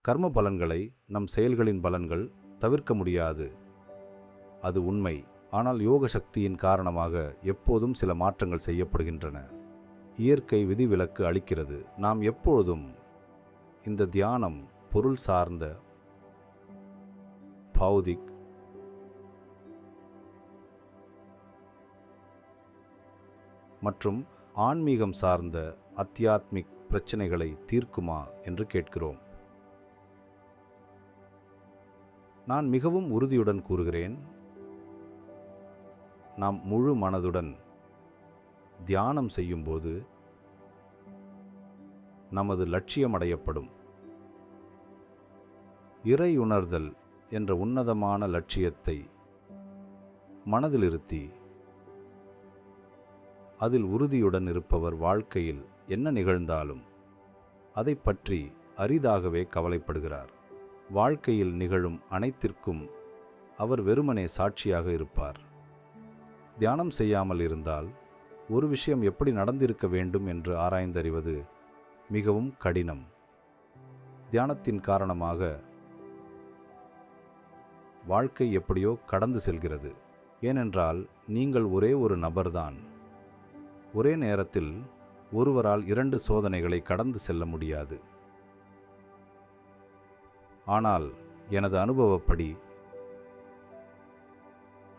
கர்ம பலன்களை நம் செயல்களின் பலன்கள் தவிர்க்க முடியாது. அது உண்மை. ஆனால் யோக சக்தியின் காரணமாக எப்போதும் சில மாற்றங்கள் செய்யப்படுகின்றன. இயற்கை விதிவிலக்கு அளிக்கிறது. நாம் எப்பொழுதும் இந்த தியானம் பொருள் சார்ந்த பௌதிக் மற்றும் ஆன்மீகம் சார்ந்த அத்தியாத்மிக் பிரச்சனைகளை தீர்க்குமா என்று கேட்கிறோம். நான் மிகவும் உறுதியுடன் கூறுகிறேன். நாம் முழு மனதுடன் தியானம் செய்யும்போது நமது லட்சியம் அடையப்படும் இறை உணர்தல் என்ற உன்னதமான லட்சியத்தை மனதில் இருத்தி அதில் உறுதியுடன் இருப்பவர் வாழ்க்கையில் என்ன நிகழ்ந்தாலும் அதை பற்றி அரிதாகவே கவலைப்படுகிறார். வாழ்க்கையில் நிகழும் அனைத்திற்கும் அவர் வெறுமனே சாட்சியாக இருப்பார். தியானம் செய்யாமல் இருந்தால் ஒரு விஷயம் எப்படி நடந்திருக்க வேண்டும் என்று ஆராய்ந்தறிவது மிகவும் கடினம். தியானத்தின் காரணமாக வாழ்க்கை எப்படியோ கடந்து செல்கிறது. ஏனென்றால் நீங்கள் ஒரே ஒரு நபர்தான். ஒரே நேரத்தில் ஒருவரால் இரண்டு சோதனைகளை கடந்து செல்ல முடியாது. ஆனால் எனது அனுபவப்படி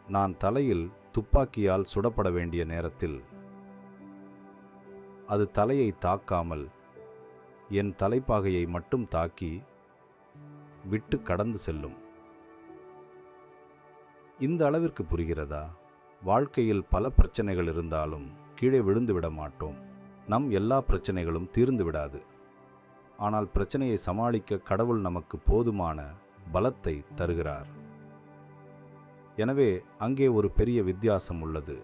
நான் தலையில் துப்பாக்கியால் சுடப்பட வேண்டிய நேரத்தில் அது தலையை தாக்காமல் என் தலைப்பாகையை மட்டும் தாக்கி விட்டு கடந்து செல்லும். இந்த அளவிற்கு புரிகிறதா? வாழ்க்கையில் பல பிரச்சனைகள் இருந்தாலும் கீழே விழுந்து விட மாட்டோம். நம் எல்லா பிரச்சனைகளும் தீர்ந்து விடாது. ஆனால் பிரச்சனையை சமாளிக்க கடவுள் நமக்கு போதுமான பலத்தை தருகிறார். எனவே அங்கே ஒரு பெரிய வித்தியாசம் உள்ளது.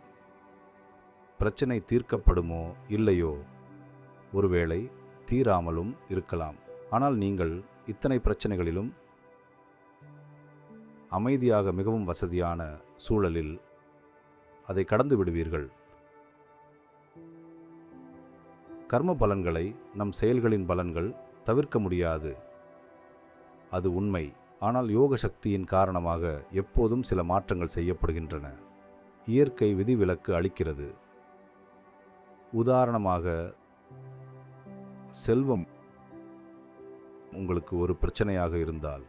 பிரச்சனை தீர்க்கப்படுமோ இல்லையோ? ஒருவேளை தீராமலும் இருக்கலாம். ஆனால் நீங்கள் இத்தனை பிரச்சனைகளிலும் அமைதியாக மிகவும் வசதியான சூழலில் அதை கடந்து விடுவீர்கள். கர்ம பலன்களை நம் செயல்களின் பலன்கள் தவிர்க்க முடியாது. அது உண்மை. ஆனால் யோக சக்தியின் காரணமாக எப்போதும் சில மாற்றங்கள் செய்யப்படுகின்றன. இயற்கை விதிவிலக்கு அளிக்கிறது. உதாரணமாக செல்வம் உங்களுக்கு ஒரு பிரச்சனையாக இருந்தால்.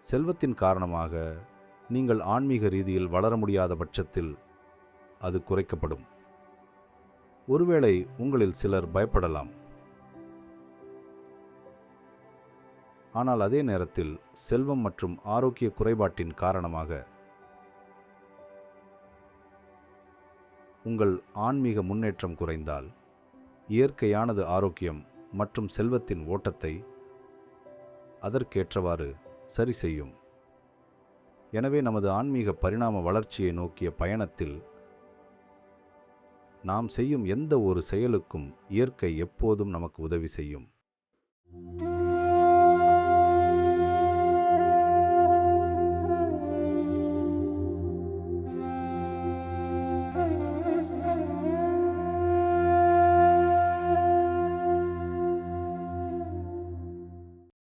செல்வத்தின் காரணமாக நீங்கள் ஆன்மீக ரீதியில் வளர முடியாத பட்சத்தில் அது குறைக்கப்படும். ஒருவேளை உங்களில் சிலர் பயப்படலாம். ஆனால் அதே நேரத்தில் செல்வம் மற்றும் ஆரோக்கிய குறைபாட்டின் காரணமாக உங்கள் ஆன்மீக முன்னேற்றம் குறைந்தால் இயற்கையானது ஆரோக்கியம் மற்றும் செல்வத்தின் ஓட்டத்தை அதற்கேற்றவாறு சரி செய்யும். எனவே நமது ஆன்மீக பரிணாம வளர்ச்சியை நோக்கிய பயணத்தில் நாம் செய்யும் எந்த ஒரு செயலுக்கும் இயற்கை எப்போதும் நமக்கு உதவி செய்யும்.